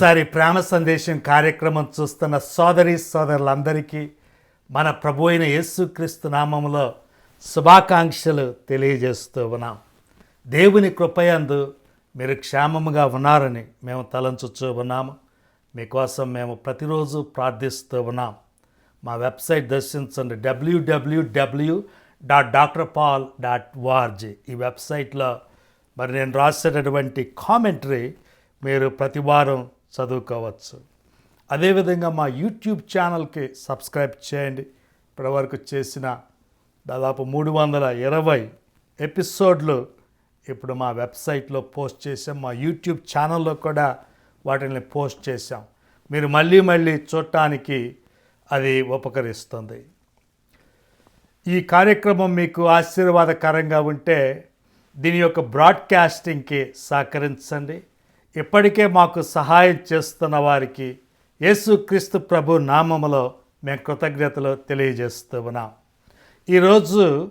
మరోసారి ప్రేమ సందేశం కార్యక్రమం చూస్తున్న సోదరి సోదరులందరికీ మన ప్రభు అయిన యేసుక్రీస్తు నామములో శుభాకాంక్షలు తెలియజేస్తూ ఉన్నాం. దేవుని కృపయందు మీరు క్షేమముగా ఉన్నారని మేము తలంచుచూ ఉన్నాము. మీకోసం మేము ప్రతిరోజు ప్రార్థిస్తూ ఉన్నాం. మా వెబ్సైట్ దర్శించండి. WWW dot doctor Paul dot ORG ఈ వెబ్సైట్లో మరి నేను రాసేటటువంటి కామెంటరీ మీరు ప్రతి వారం చదువుకోవచ్చు. అదేవిధంగా మా యూట్యూబ్ ఛానల్కి సబ్స్క్రైబ్ చేయండి. ఇప్పటివరకు చేసిన దాదాపు మూడు వందల ఇరవై ఎపిసోడ్లు ఇప్పుడు మా వెబ్సైట్లో పోస్ట్ చేసాం మా యూట్యూబ్ ఛానల్లో కూడా వాటిని పోస్ట్ చేసాం మీరు మళ్ళీ మళ్ళీ చూడటానికి అది ఉపకరిస్తుంది. ఈ కార్యక్రమం మీకు ఆశీర్వాదకరంగా ఉంటే దీని యొక్క బ్రాడ్కాస్టింగ్కి సహకరించండి. ఇప్పటికే మాకు సహాయం చేస్తున్న వారికి యేసుక్రీస్తు ప్రభు నామములో మేము కృతజ్ఞతలు తెలియజేస్తూ ఉన్నాం. ఈరోజు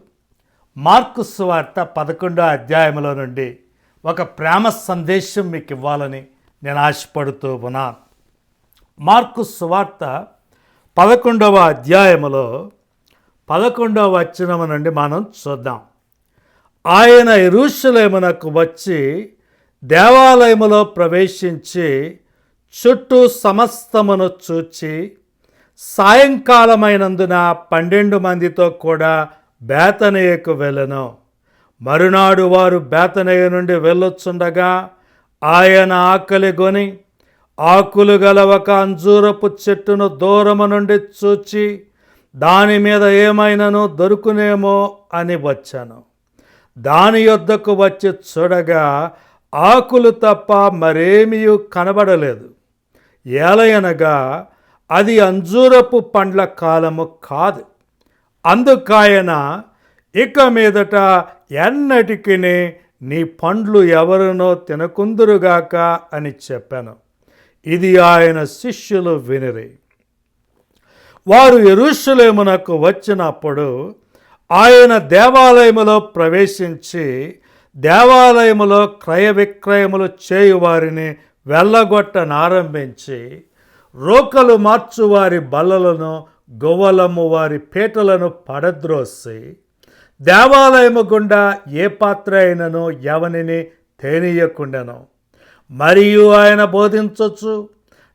మార్కు సువార్త పదకొండో అధ్యాయంలో నుండి ఒక ప్రేమ సందేశం మీకు ఇవ్వాలని నేను ఆశపడుతూ ఉన్నాను మార్కు సువార్త పదకొండవ అధ్యాయములో పదకొండవ వచనము నుండి మనం చూద్దాం. ఆయన ఇరుషులేమునకు వచ్చి దేవాలయములో ప్రవేశించి చుట్టూ సమస్తమును చూచి సాయంకాలమైనందున పన్నెండు మందితో కూడా బేతనయ్యకు వెళ్ళను. మరునాడు వారు బేతనయ్య నుండి వెళ్ళొచ్చుండగా ఆయన ఆకలి గొని ఆకులు గల ఒక అంజూరపు చెట్టును దూరము నుండి చూచి దాని మీద ఏమైనాను దొరుకునేమో అని వచ్చాను. దాని యొద్దకు వచ్చి చూడగా ఆకులు తప్ప మరేమీ కనబడలేదు. ఏలయనగా అది అంజూరపు పండ్ల కాలము కాదు. అందుకాయన ఇక మీదట ఎన్నటికి నీ పండ్లు ఎవరినో తినకుందురుగాక అని చెప్పాను. ఇది ఆయన శిష్యులు వినిరి. వారు ఎరుషులేమునకు వచ్చినప్పుడు ఆయన దేవాలయములో ప్రవేశించి దేవాలయములో క్రయ విక్రయములు చేయువారిని వెళ్ళగొట్టనారంభించి రోకలు మార్చువారి బల్లలను గొవ్వలము వారి పీటలను పడద్రోసి దేవాలయము గుండా ఏ పాత్ర అయినను ఎవనిని తేనీయకుండెను. మరియు ఆయన బోధించవచ్చు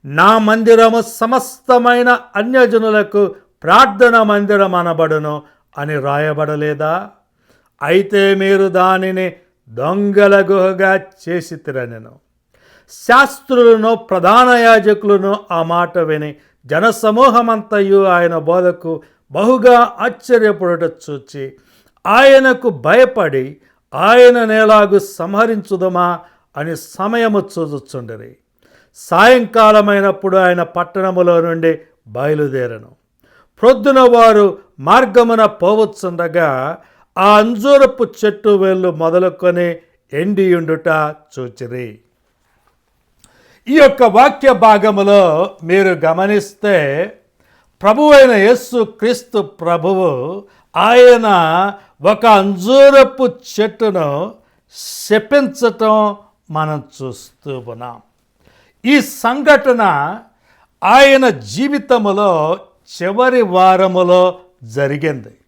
నా మందిరము సమస్తమైన అన్యజనులకు ప్రార్థన మందిరం అనబడును అని రాయబడలేదా? అయితే మీరు దానిని దొంగల గుహగా చేసి తిరనెను శాస్త్రులను ప్రధాన యాజకులను ఆ మాట విని జనసమూహమంతయు ఆయన బోధకు బహుగా ఆశ్చర్యపడుట చూచి ఆయనకు భయపడి ఆయన నేలాగు సంహరించుదమా అని సమయము చూచుచుండరి. సాయంకాలమైనప్పుడు ఆయన పట్టణములో నుండి బయలుదేరను. ప్రొద్దున వారు మార్గమున పోవచ్చుండగా ఆ అంజూరపు చెట్టు వేళ్ళు మొదలుకొని ఎండియుండుట చూచిరి. ఈ యొక్క వాక్య భాగములో మీరు గమనిస్తే ప్రభువైన అయిన యేసు క్రీస్తు ప్రభువు ఆయన ఒక అంజూరపు చెట్టును శపించటం మనం చూస్తూ ఉన్నాం. ఈ సంఘటన ఆయన జీవితములో చివరి వారములో జరిగింది.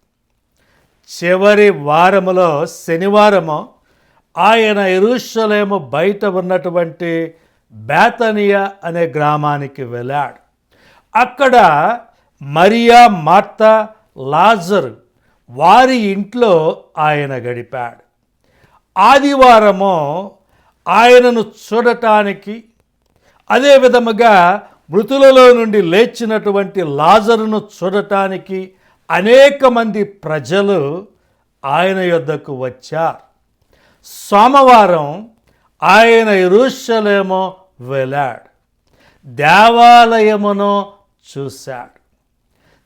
చివరి వారములో శనివారము ఆయన ఎరుషలేము బయట ఉన్నటువంటి బేతనియా అనే గ్రామానికి వెళ్ళాడు. అక్కడ మరియా మార్త లాజరు వారి ఇంట్లో ఆయన గడిపాడు. ఆదివారము ఆయనను చూడటానికి అదే విధముగా మృతులలో నుండి లేచినటువంటి లాజరును చూడటానికి అనేక మంది ప్రజలు ఆయన యొద్దకు వచ్చారు. సోమవారం ఆయన ఇరుషలేమో వెళ్ళాడు. దేవాలయమును చూశాడు.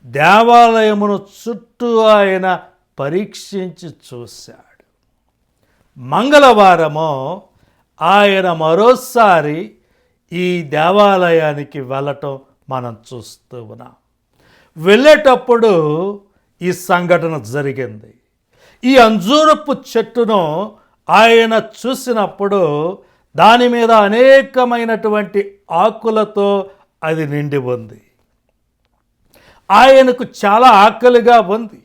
దేవాలయమును చుట్టూ ఆయన పరీక్షించి చూశాడు. మంగళవారము ఆయన మరోసారి ఈ దేవాలయానికి వెళ్ళటం మనం చూస్తూ ఉన్నాం. వెళ్ళేటప్పుడు ఈ సంఘటన జరిగింది. ఈ అంజూరపు చెట్టును ఆయన చూసినప్పుడు దాని మీద అనేకమైనటువంటి ఆకులతో అది నిండి ఉంది. ఆయనకు చాలా ఆకలిగా ఉంది.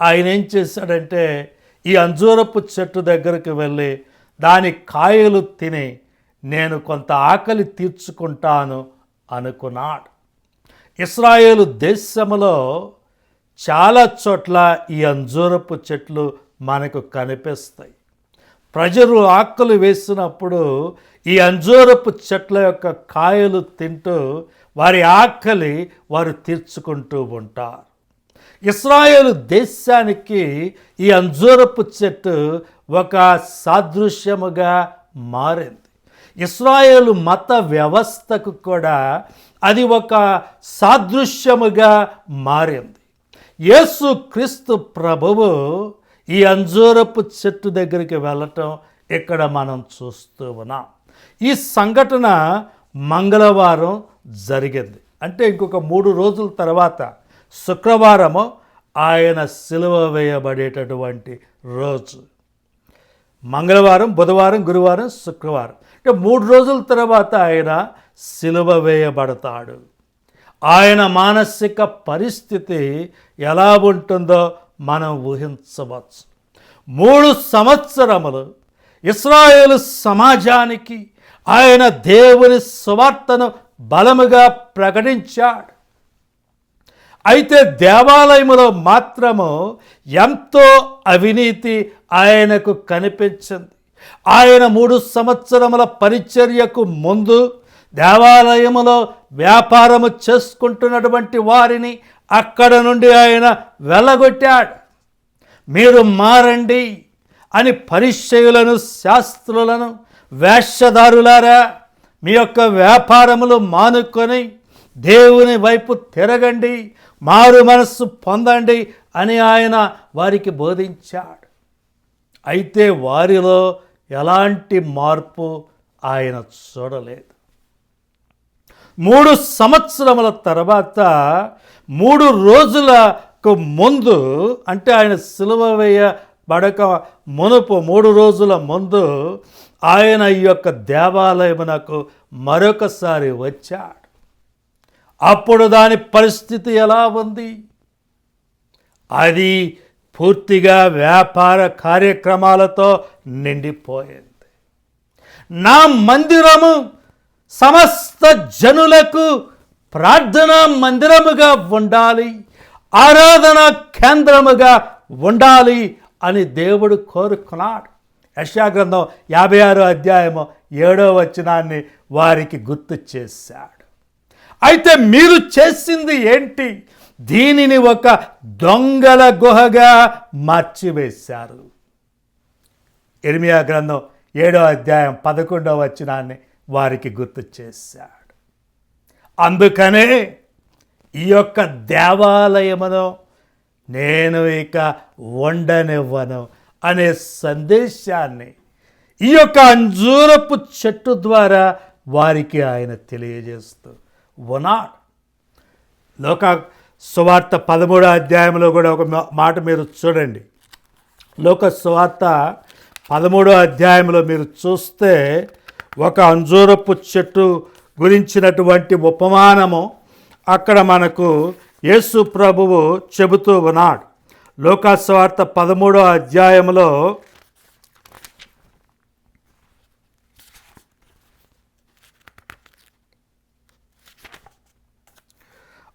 ఆయన ఏం చేశాడంటే ఈ అంజూరపు చెట్టు దగ్గరికి వెళ్ళి దాని కాయలు తిని నేను కొంత ఆకలి తీర్చుకుంటాను అనుకున్నాడు. ఇస్రాయేలు దేశంలో చాలా చోట్ల ఈ అంజూరపు చెట్లు మనకు కనిపిస్తాయి. ప్రజలు ఆకులు వేసినప్పుడు ఈ అంజూరపు చెట్ల యొక్క కాయలు తింటూ వారి ఆకలి వారు తీర్చుకుంటూ ఉంటారు. ఇస్రాయేలు దేశానికి ఈ అంజూరపు చెట్టు ఒక సాదృశ్యముగా మారింది. ఇస్రాయేలు మత వ్యవస్థకు కూడా అది ఒక సాదృశ్యముగా మారింది. యేసు క్రీస్తు ప్రభువు ఈ అంజూరపు చెట్టు దగ్గరికి వెళ్ళటం ఇక్కడ మనం చూస్తూ ఉన్నాం. ఈ సంఘటన మంగళవారం జరిగింది. అంటే ఇంకొక మూడు రోజుల తర్వాత శుక్రవారము ఆయన సిలువ వేయబడేటటువంటి రోజు. మంగళవారం బుధవారం గురువారం శుక్రవారం. అంటే మూడు రోజుల తర్వాత ఆయన సిలువ వేయబడతాడు. ఆయన మానసిక పరిస్థితి ఎలా ఉంటుందో మనం ఊహించవచ్చు. మూడు సంవత్సరములు ఇస్రాయేలు సమాజానికి ఆయన దేవుని సువార్తను బలముగా ప్రకటించాడు. అయితే దేవాలయములో మాత్రము ఎంతో అవినీతి ఆయనకు కనిపించింది. ఆయన మూడు సంవత్సరముల పరిచర్యకు ముందు దేవాలయములో వ్యాపారము చేసుకుంటున్నటువంటి వారిని అక్కడ నుండి ఆయన వెళ్ళగొట్టాడు మీరు మారండి అని పరిచయులను శాస్త్రులను వేషధారులారా మీ యొక్క వ్యాపారములు మానుకొని దేవుని వైపు తిరగండి మారు మనస్సు పొందండి అని ఆయన వారికి బోధించాడు. అయితే వారిలో ఎలాంటి మార్పు ఆయన చూడలేదు. మూడు సంవత్సరముల తర్వాత మూడు రోజులకు ముందు అంటే ఆయన సిలువ వేయబడక మునుపు మూడు రోజుల ముందు ఆయన ఈ యొక్క దేవాలయమునకు మరొకసారి వచ్చాడు. అప్పుడు దాని పరిస్థితి ఎలా ఉంది? అది పూర్తిగా వ్యాపార కార్యక్రమాలతో నిండిపోయింది. నా మందిరము సమస్త జనులకు ప్రార్థనా మందిరముగా ఉండాలి ఆరాధన కేంద్రముగా ఉండాలి అని దేవుడు కోరుకున్నాడు. యశాగ్రంథం యాభై ఆరో అధ్యాయము ఏడో వచనాన్ని వారికి గుర్తు చేశాడు. అయితే మీరు చేసింది ఏంటి? దీనిని ఒక దొంగల గుహగా మార్చివేశారు. ఎనిమియా గ్రంథం ఏడో అధ్యాయం పదకొండవ వచనాన్ని వారికి గుర్తు చేశాడు. అందుకనే ఈ యొక్క దేవాలయమును నేను ఇక ఉండనివ్వను అనే సందేశాన్ని ఈ యొక్క అంజూరపు చెట్టు ద్వారా వారికి ఆయన తెలియజేస్తూ ఉన్నాడు. లోక సువార్త పదమూడో అధ్యాయంలో కూడా ఒక మాట మీరు చూడండి. లోక సువార్త పదమూడో అధ్యాయంలో మీరు చూస్తే ఒక అంజూరపు చెట్టు గురించినటువంటి ఉపమానము అక్కడ మనకు యేసు ప్రభువు చెబుతూ ఉన్నాడు. లోకాస్వార్త పదమూడో అధ్యాయంలో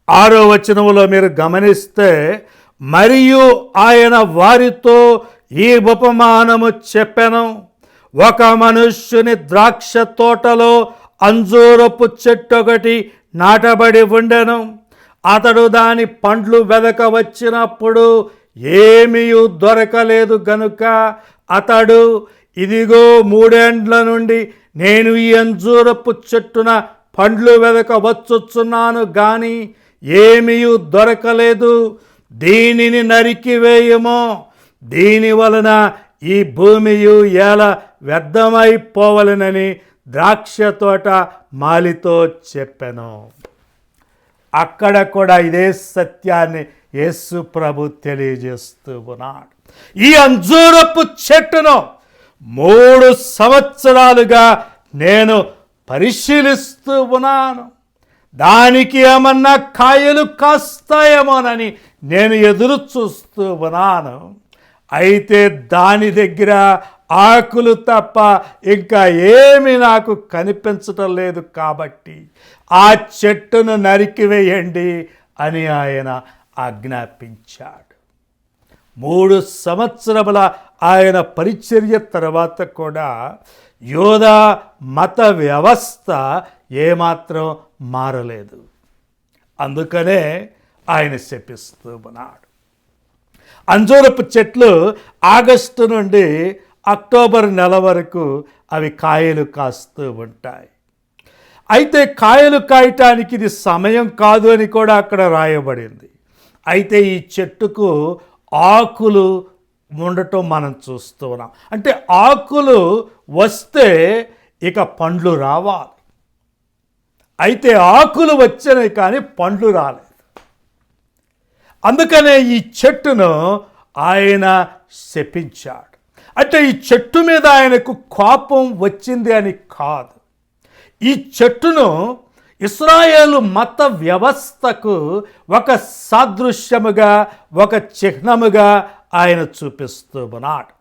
ఆరో వచనంలో మీరు గమనిస్తే మరియు ఆయన వారితో ఈ ఉపమానము చెప్పాను. ఒక మనుష్యుని ద్రాక్ష తోటలో అంజూరపు చెట్టు ఒకటి నాటబడి ఉండెను. అతడు దాని పండ్లు వెదక వచ్చినప్పుడు ఏమీ దొరకలేదు గనుక అతడు ఇదిగో మూడేండ్ల నుండి నేను ఈ అంజూరపు చెట్టున పండ్లు వెదక వచ్చుచున్నాను గాని ఏమీ దొరకలేదు. దీనిని నరికివేయమో దీని వలన ఈ భూమియు ఎలా వ్యర్థమైపోవలనని ద్రాక్ష తోట మాలితో చెప్పెను. అక్కడ కూడా ఇదే సత్యాన్ని యేసు ప్రభు తెలియజేస్తూ ఉన్నాడు. ఈ అంజూరపు చెట్టును మూడు సంవత్సరాలుగా నేను పరిశీలిస్తూ ఉన్నాను. దానికి ఏమన్నా కాయలు కాస్తాయేమోనని నేను ఎదురు చూస్తూ ఉన్నాను. అయితే దాని దగ్గర ఆకులు తప్ప ఇంకా ఏమి నాకు కనిపించటం లేదు కాబట్టి ఆ చెట్టును నరికివేయండి అని ఆయన ఆజ్ఞాపించాడు. మూడు సంవత్సరముల ఆయన పరిచర్య తర్వాత కూడా యోధా మత వ్యవస్థ ఏమాత్రం మారలేదు. అందుకనే ఆయన శపిస్తూ ఉన్నాడు. అంజూరపు చెట్లు ఆగస్టు నుండి అక్టోబర్ నెల వరకు అవి కాయలు కాస్తూ ఉంటాయి. అయితే కాయలు కాయటానికి ఇది సమయం కాదు అని కూడా అక్కడ రాయబడింది. అయితే ఈ చెట్టుకు ఆకులు ఉండటం మనం చూస్తూ ఉన్నాం. అంటే ఆకులు వస్తే ఇక పండ్లు రావాలి. అయితే ఆకులు వచ్చినాయి కానీ పండ్లు రాలేదు అందుకనే ఈ చెట్టును ఆయన శపించాడు. అంటే ఈ చెట్టు మీద ఆయనకు కోపం వచ్చింది అని కాదు. ఈ చెట్టును ఇస్రాయేలు మత వ్యవస్థకు ఒక సాదృశ్యముగా ఒక చిహ్నముగా ఆయన చూపిస్తూ ఉన్నాడు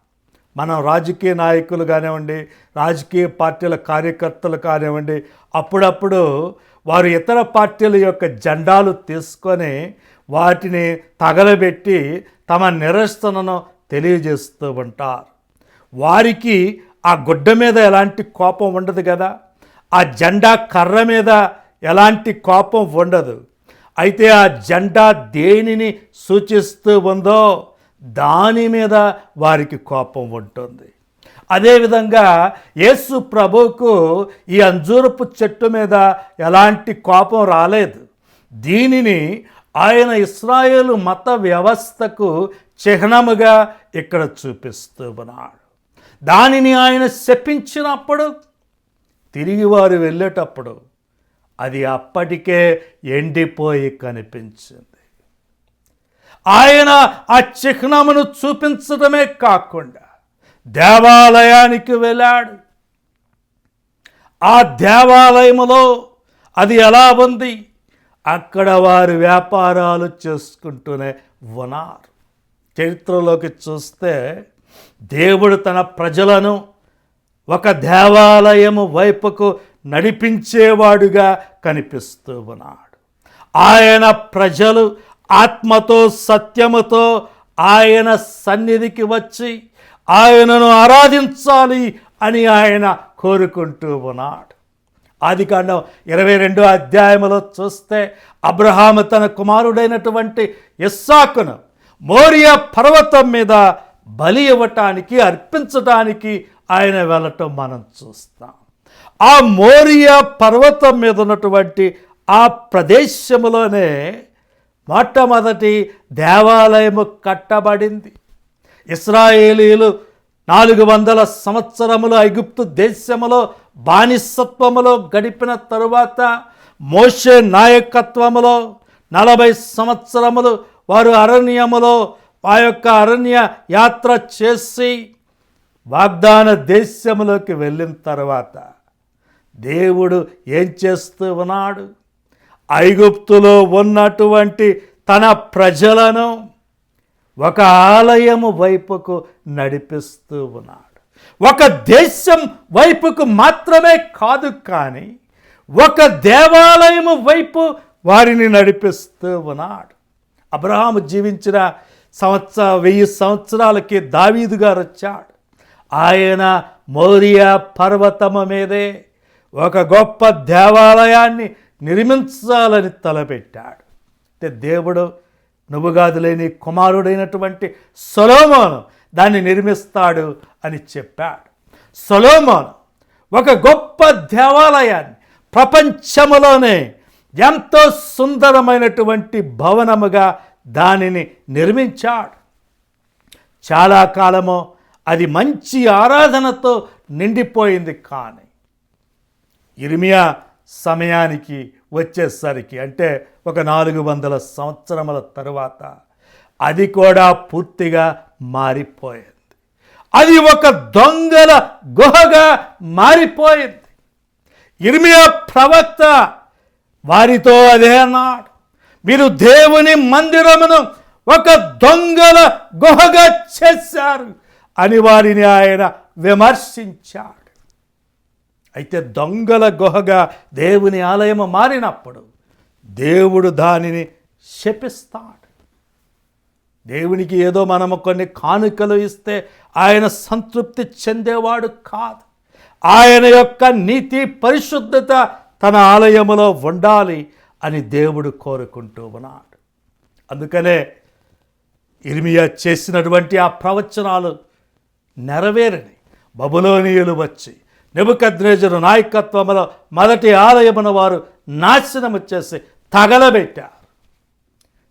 మనం రాజకీయ నాయకులు కానివ్వండి రాజకీయ పార్టీల కార్యకర్తలు కానివ్వండి అప్పుడప్పుడు వారు ఇతర పార్టీల యొక్క జెండాలు తీసుకొని వాటిని తగలబెట్టి తమ నిరసనను తెలియజేస్తూ ఉంటారు. వారికి ఆ గుడ్డ మీద ఎలాంటి కోపం ఉండదు కదా. ఆ జెండా కర్ర మీద ఎలాంటి కోపం ఉండదు. అయితే ఆ జెండా దేనిని సూచిస్తూ ఉందో దాని మీద వారికి కోపం ఉంటుంది. అదేవిధంగా యేసు ప్రభువుకు ఈ అంజూరపు చెట్టు మీద ఎలాంటి కోపం రాలేదు. దీనిని ఆయన ఇస్రాయేలు మత వ్యవస్థకు చిహ్నముగా ఇక్కడ చూపిస్తూ ఉన్నాడు దానిని ఆయన శపించినప్పుడు తిరిగి వారు వెళ్ళేటప్పుడు అది అప్పటికే ఎండిపోయి కనిపించింది. ఆయన ఆ చిహ్నమును చూపించడమే కాకుండా దేవాలయానికి వెళ్ళాడు. ఆ దేవాలయములో అది ఎలా ఉంది? అక్కడ వారు వ్యాపారాలు చేసుకుంటూనే ఉన్నారు. చరిత్రలోకి చూస్తే దేవుడు తన ప్రజలను ఒక దేవాలయము వైపుకు నడిపించేవాడుగా కనిపిస్తూ ఉన్నాడు. ఆయన ప్రజలు ఆత్మతో సత్యముతో ఆయన సన్నిధికి వచ్చి ఆయనను ఆరాధించాలి అని ఆయన కోరుకుంటూ ఉన్నాడు. ఆది కాండం ఇరవై రెండో అధ్యాయంలో చూస్తే అబ్రహాము తన కుమారుడైనటువంటి ఇస్సాకును మోరియా పర్వతం మీద బలి ఇవ్వటానికి అర్పించటానికి ఆయన వెళ్ళటం మనం చూస్తాం. ఆ మోరియా పర్వతం మీద ఉన్నటువంటి ఆ ప్రదేశంలోనే మొట్టమొదటి దేవాలయము కట్టబడింది. ఇస్రాయేలీలు నాలుగు వందల సంవత్సరములు ఐగుప్తు దేశములో బానిసత్వములో గడిపిన తరువాత మోషే నాయకత్వములో నలభై సంవత్సరములు వారు అరణ్యములో ఆ యొక్క అరణ్య యాత్ర చేసి వాగ్దాన దేశ్యములోకి వెళ్ళిన తర్వాత దేవుడు ఏం చేస్తూ ఉన్నాడు? ఐగుప్తులో ఉన్నటువంటి తన ప్రజలను ఒక ఆలయము వైపుకు నడిపిస్తూ ఉన్నాడు. ఒక దేశం వైపుకు మాత్రమే కాదు కానీ ఒక దేవాలయము వైపు వారిని నడిపిస్తూ ఉన్నాడు. అబ్రహాము జీవించిన సంవత్సర వెయ్యి సంవత్సరాలకి దావీదు గారు వచ్చాడు. ఆయన మౌర్యా పర్వతము మీదే ఒక గొప్ప దేవాలయాన్ని నిర్మించాలని తలపెట్టాడు. అంటే దేవుడు నువ్వుగాదులేని కుమారుడైనటువంటి సొలోమోను దాన్ని నిర్మిస్తాడు అని చెప్పాడు. సొలోమోను ఒక గొప్ప దేవాలయాన్ని ప్రపంచములోనే ఎంతో సుందరమైనటువంటి భవనముగా దానిని నిర్మించాడు. చాలా కాలము అది మంచి ఆరాధనతో నిండిపోయింది కానీ ఇరిమియా సమయానికి వచ్చేసరికి అంటే ఒక నాలుగు వందల సంవత్సరముల తరువాత అది కూడా పూర్తిగా మారిపోయింది. అది ఒక దొంగల గుహగా మారిపోయింది. ఇర్మియా ప్రవక్త వారితో అదే అన్నాడు. మీరు దేవుని మందిరమును ఒక దొంగల గుహగా చేశారు అని వారిని ఆయన విమర్శించాడు. అయితే దొంగల గుహగా దేవుని ఆలయము మారినప్పుడు దేవుడు దానిని శపిస్తాడు. దేవునికి ఏదో మనము కొన్ని కానుకలు ఇస్తే ఆయన సంతృప్తి చెందేవాడు కాదు. ఆయన యొక్క నీతి పరిశుద్ధత తన ఆలయములో ఉండాలి అని దేవుడు కోరుకుంటూ ఉన్నాడు. అందుకనే ఇర్మియా చేసినటువంటి ఆ ప్రవచనాలు నెరవేరని బబులోనియులు వచ్చి నెబుకద్రేజరు నాయకత్వంలో మొదటి ఆలయమున వారు నాశనము చేసి తగలబెట్టారు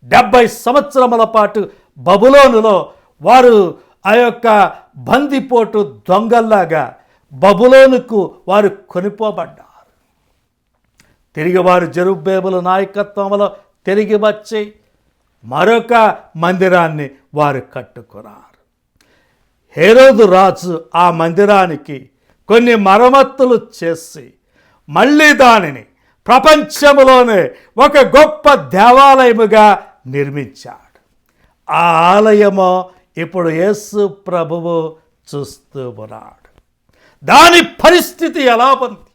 డెబ్బై సంవత్సరముల పాటు బబులోనులో వారు ఆ యొక్క బందిపోటు దొంగల్లాగా బబులోనుకు వారు కొనిపోబడ్డారు. తిరిగి వారు జరుబేబుల నాయకత్వంలో తిరిగి వచ్చి మరొక మందిరాన్ని వారు కట్టుకున్నారు. హేరోదు రాజు ఆ మందిరానికి కొన్ని మరమ్మతులు చేసి మళ్ళీ దానిని ప్రపంచంలోనే ఒక గొప్ప దేవాలయముగా నిర్మించాడు. ఆ ఆలయము ఇప్పుడు యేసు ప్రభువు చూస్తూ ఉన్నాడు. దాని పరిస్థితి ఎలా ఉంది?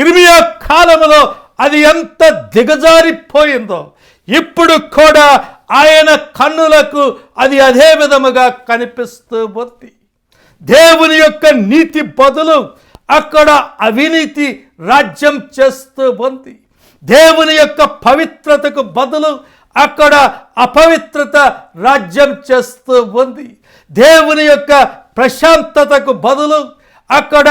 ఇరిమియా కాలంలో అది ఎంత దిగజారిపోయిందో ఇప్పుడు కూడా ఆయన కన్నులకు అది అదే విధముగా కనిపిస్తూ ఉంది. దేవుని యొక్క నీతి బదులు అక్కడ అవినీతి రాజ్యం చేస్తూ ఉంది. దేవుని యొక్క పవిత్రతకు బదులు అక్కడ అపవిత్రత రాజ్యం చేస్తూ ఉంది. దేవుని యొక్క ప్రశాంతతకు బదులు అక్కడ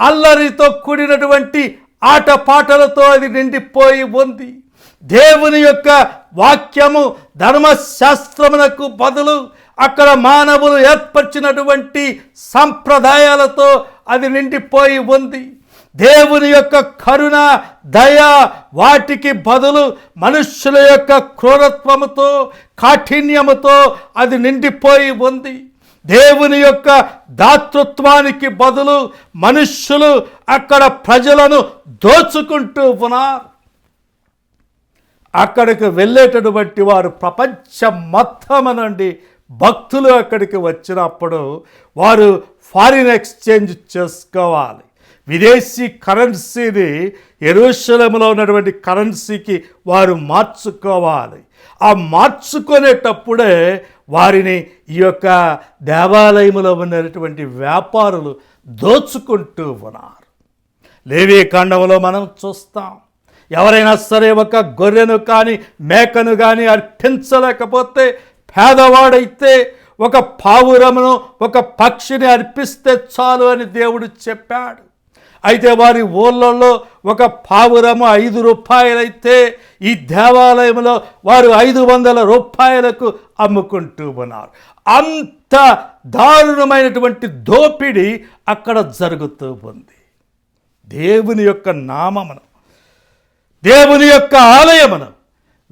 అల్లరితో కూడినటువంటి ఆటపాటలతో అది నిండిపోయి ఉంది. దేవుని యొక్క వాక్యము ధర్మశాస్త్రమునకు బదులు అక్కడ మానవులు ఏర్పరిచినటువంటి సంప్రదాయాలతో అది నిండిపోయి ఉంది. దేవుని యొక్క కరుణ దయ వాటికి బదులు మనుష్యుల యొక్క క్రూరత్వముతో కాఠిన్యముతో అది నిండిపోయి ఉంది. దేవుని యొక్క దాతృత్వానికి బదులు మనుష్యులు అక్కడ ప్రజలను దోచుకుంటూ ఉన్నారు. అక్కడికి వెళ్ళేటటువంటి వారు ప్రపంచం మొత్తం నుండి భక్తులు అక్కడికి వచ్చినప్పుడు వారు ఫారిన్ ఎక్స్చేంజ్ చేసుకోవాలి. విదేశీ కరెన్సీని ఎరుశలంలో ఉన్నటువంటి కరెన్సీకి వారు మార్చుకోవాలి. ఆ మార్చుకునేటప్పుడే వారిని ఈ యొక్క దేవాలయంలో ఉన్నటువంటి వ్యాపారులు దోచుకుంటూ ఉన్నారు. లేవీ కాండంలో మనం చూస్తాం. ఎవరైనా సరే ఒక గొర్రెను కానీ మేకను కానీ అర్పించలేకపోతే పేదవాడైతే ఒక పావురమును ఒక పక్షిని అర్పిస్తే చాలు అని దేవుడు చెప్పాడు. అయితే వారి ఊళ్ళల్లో ఒక పావురము ఐదు రూపాయలైతే ఈ దేవాలయంలో వారు ఐదు వందల రూపాయలకు అమ్ముకుంటూ ఉన్నారు. అంత దారుణమైనటువంటి దోపిడీ అక్కడ జరుగుతూ ఉంది. దేవుని యొక్క నామమును దేవుని యొక్క ఆలయమును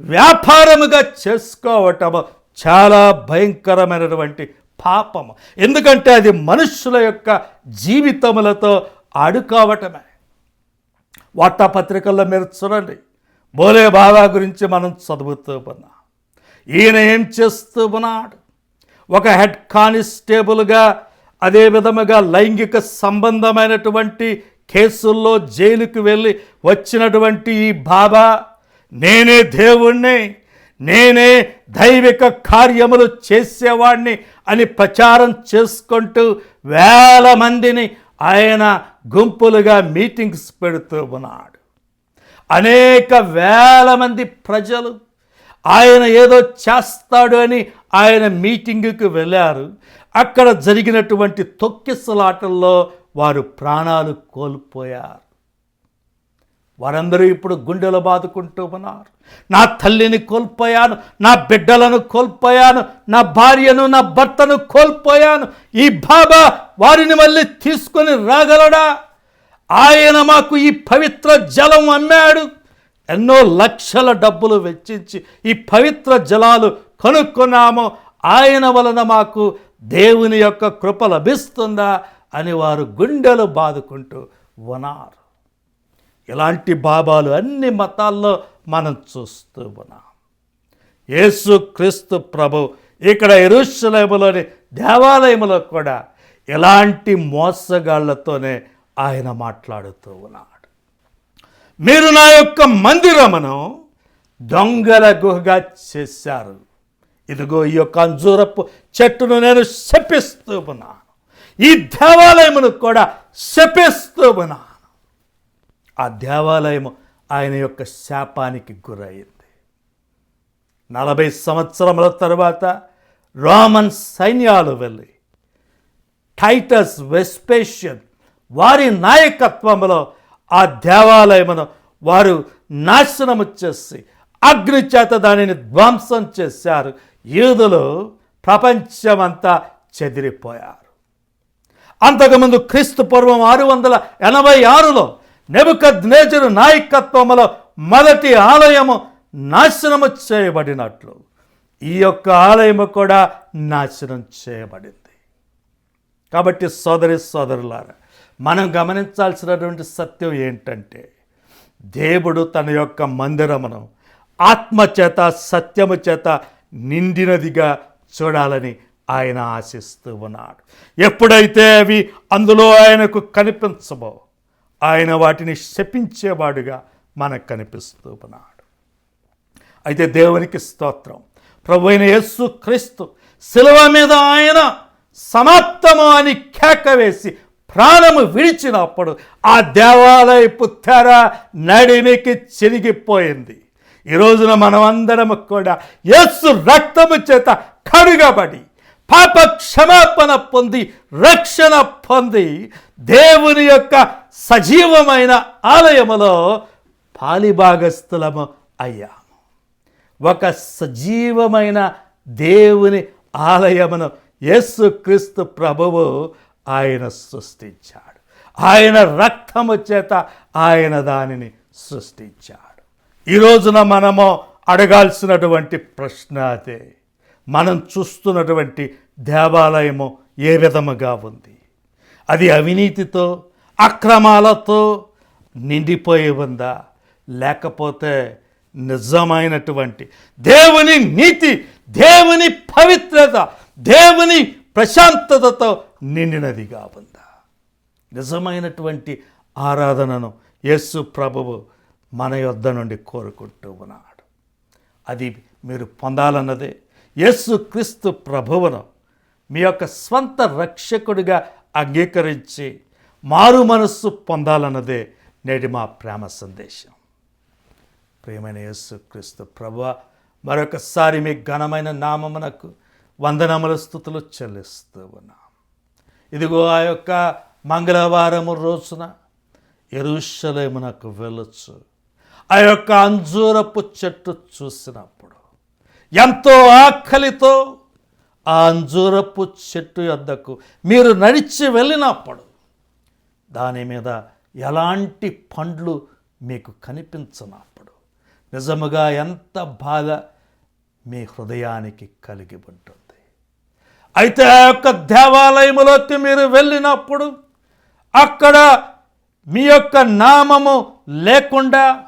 వ్యాపారముగా చేసుకోవటము చాలా భయంకరమైనటువంటి పాపము. ఎందుకంటే అది మనుషుల యొక్క జీవితములతో ఆడుకోవటమే వార్తాపత్రికల్లో మీరు చూడండి. బోలే బాబా గురించి మనం చదువుతూ ఉన్నాం. ఈయన ఏం చేస్తూ ఉన్నాడు? ఒక హెడ్ కానిస్టేబుల్గా అదే విధముగా లైంగిక సంబంధమైనటువంటి కేసుల్లో జైలుకు వెళ్ళి వచ్చినటువంటి ఈ బాబా నేనే దేవుణ్ణి నేనే దైవిక కార్యములు చేసేవాడిని అని ప్రచారం చేసుకుంటూ వేల మందిని ఆయన గుంపులుగా మీటింగ్స్ పెడుతూ ఉన్నాడు. అనేక వేల మంది ప్రజలు ఆయన ఏదో చేస్తాడు అని ఆయన మీటింగుకు వెళ్ళారు. అక్కడ జరిగినటువంటి తొక్కిసలాటల్లో వారు ప్రాణాలు కోల్పోయారు. వారందరూ ఇప్పుడు గుండెలు బాదుకుంటూ ఉన్నారు. నా తల్లిని కోల్పోయాను నా బిడ్డలను కోల్పోయాను నా భార్యను నా భర్తను కోల్పోయాను. ఈ బాబా వారిని మళ్ళీ తీసుకొని రాగలడా? ఆయన మాకు ఈ పవిత్ర జలం అమ్మాడు. ఎన్నో లక్షల డబ్బులు వెచ్చించి ఈ పవిత్ర జలాలు కనుక్కున్నాము ఆయన వలన మాకు దేవుని యొక్క కృప లభిస్తుందా అని వారు గుండెలు బాదుకుంటూ ఉన్నారు. ఇలాంటి బాబాలు అన్ని మతాల్లో మనం చూస్తూ ఉన్నాం. యేసు క్రీస్తు ప్రభు ఇక్కడ ఎరుషలేములోని దేవాలయంలో కూడా ఎలాంటి మోసగాళ్ళతోనే ఆయన మాట్లాడుతూ ఉన్నాడు. మీరు నా యొక్క మందిరమును దొంగల గుహగా చేశారు. ఇదిగో ఈ యొక్క అంజూరపు చెట్టును నేను శపిస్తూ ఉన్నాను. ఈ దేవాలయమును కూడా శపిస్తూ ఉన్నాను. ఆ దేవాలయము ఆయన యొక్క శాపానికి గురైంది. నలభై సంవత్సరముల తర్వాత రోమన్ సైన్యాలు వెళ్ళి టైటస్ వెస్పేషియన్ వారి నాయకత్వంలో ఆ దేవాలయమును వారు నాశనము చేసి అగ్ని చేత దానిని ధ్వంసం చేశారు. యూదులు ప్రపంచమంతా చెదిరిపోయారు. అంతకుముందు క్రీస్తు పూర్వం ఆరు వందల ఎనభై ఆరులో నెబుకద్నేజరు నాయకత్వంలో మొదటి ఆలయము నాశనము చేయబడినట్లు. ఈ యొక్క ఆలయము కూడా నాశనం చేయబడింది. కాబట్టి సోదరి సోదరులారా మనం గమనించాల్సినటువంటి సత్యం ఏంటంటే దేవుడు తన యొక్క మందిరమును ఆత్మ చేత సత్యము చేత నిండినదిగా చూడాలని ఆయన ఆశిస్తూ ఉన్నాడు. ఎప్పుడైతే అవి అందులో ఆయనకు కనిపించబో ఆయన వాటిని శపించేవాడుగా మనకు కనిపిస్తూ ఉన్నాడు. అయితే దేవునికి స్తోత్రం. ప్రభు అయిన యేసు క్రీస్తు శిలువ మీద ఆయన సమాప్తము అని కేక వేసి ప్రాణము విడిచినప్పుడు ఆ దేవాలయపు తెర నడిమికి చిరిగిపోయింది. ఈ రోజున మనమందరము కూడా యేసు రక్తము చేత కడుగబడి పాప క్షమాపణ పొంది రక్షణ పొంది దేవుని యొక్క సజీవమైన ఆలయములో పాలిభాగస్థులము అయ్యాము. ఒక సజీవమైన దేవుని ఆలయమును యేసుక్రీస్తు ప్రభువు ఆయన సృష్టించాడు. ఆయన రక్తము చేత ఆయన దానిని సృష్టించాడు. ఈ రోజున మనము అడగాల్సినటువంటి ప్రశ్న అదే. మనం చూస్తున్నటువంటి దేవాలయము ఏ విధముగా ఉంది? అది అవినీతితో అక్రమాలతో నిండిపోయి ఉందా? లేకపోతే నిజమైనటువంటి దేవుని నీతి దేవుని పవిత్రత దేవుని ప్రశాంతతతో నిండినదిగా ఉందా? నిజమైనటువంటి ఆరాధనను యేసు ప్రభువు మన యొద్ద నుండి కోరుకుంటూ ఉన్నాడు. అది మీరు పొందాలన్నదే. యేసు క్రీస్తు ప్రభువును మీ యొక్క స్వంత రక్షకుడిగా అంగీకరించి మారు మనస్సు పొందాలన్నదే నేటి మా ప్రేమ సందేశం. ప్రియమైన యేసు క్రీస్తు ప్రభు మరొకసారి మీ ఘనమైన నామమునకు వందనముల స్థుతులు చెల్లిస్తూ ఉన్నాం. ఇదిగో ఆ యొక్క మంగళవారము రోజున ఎరుషలేమునకు వెళ్ళొచ్చు. ఆ యొక్క అంజూరపు చెట్టు చూసినప్పుడు ఎంతో ఆకలితో ఆ అంజూరపు చెట్టు యొద్దకు. మీరు నడిచి వెళ్ళినప్పుడు దాని మీద ఎలాంటి పండ్లు మీకు కనిపించినప్పుడు నిజముగా ఎంత బాధ మీ హృదయానికి కలిగి ఉంటుంది. అయితే ఆ యొక్క దేవాలయములోకి మీరు వెళ్ళినప్పుడు అక్కడ మీ యొక్క నామము లేకుండా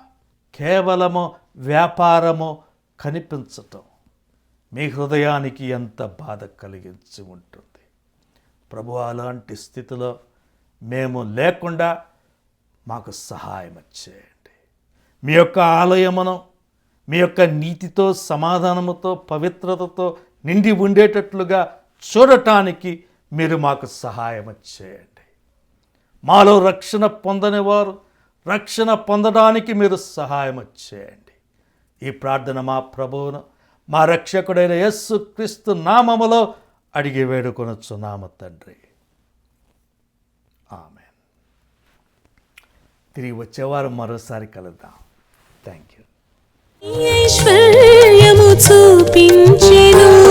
కేవలము వ్యాపారము కనిపించటం. మీ హృదయానికి ఎంత బాధ కలిగించి ఉంటుంది. ప్రభు అలాంటి స్థితిలో మేము లేకుండా మాకు సహాయం చేయండి. మీ యొక్క ఆలయమును మీ యొక్క నీతితో సమాధానముతో పవిత్రతతో నిండి ఉండేటట్లుగా చూడటానికి మీరు మాకు సహాయం చేయండి. మాలో రక్షణ పొందని వారు రక్షణ పొందడానికి మీరు సహాయం చేయండి. ఈ ప్రార్థన మా ప్రభువును మా రక్షకుడైన యేసు క్రీస్తు నామములో అడిగి వేడుకొనొచ్చున్నాము తండ్రి. ఆమె తిరిగి వచ్చేవారు మరోసారి కలుద్దాం. Thank you చూపించెను.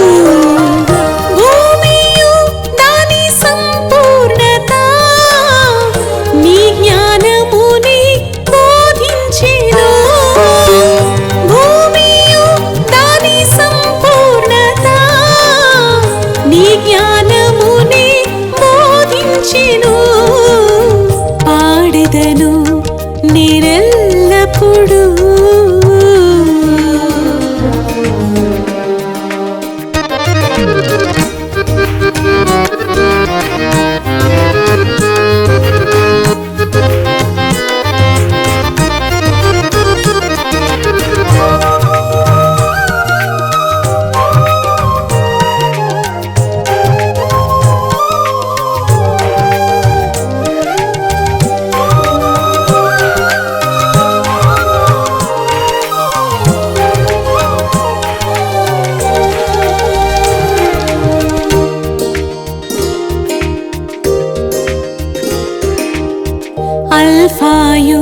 അൽഫായൂ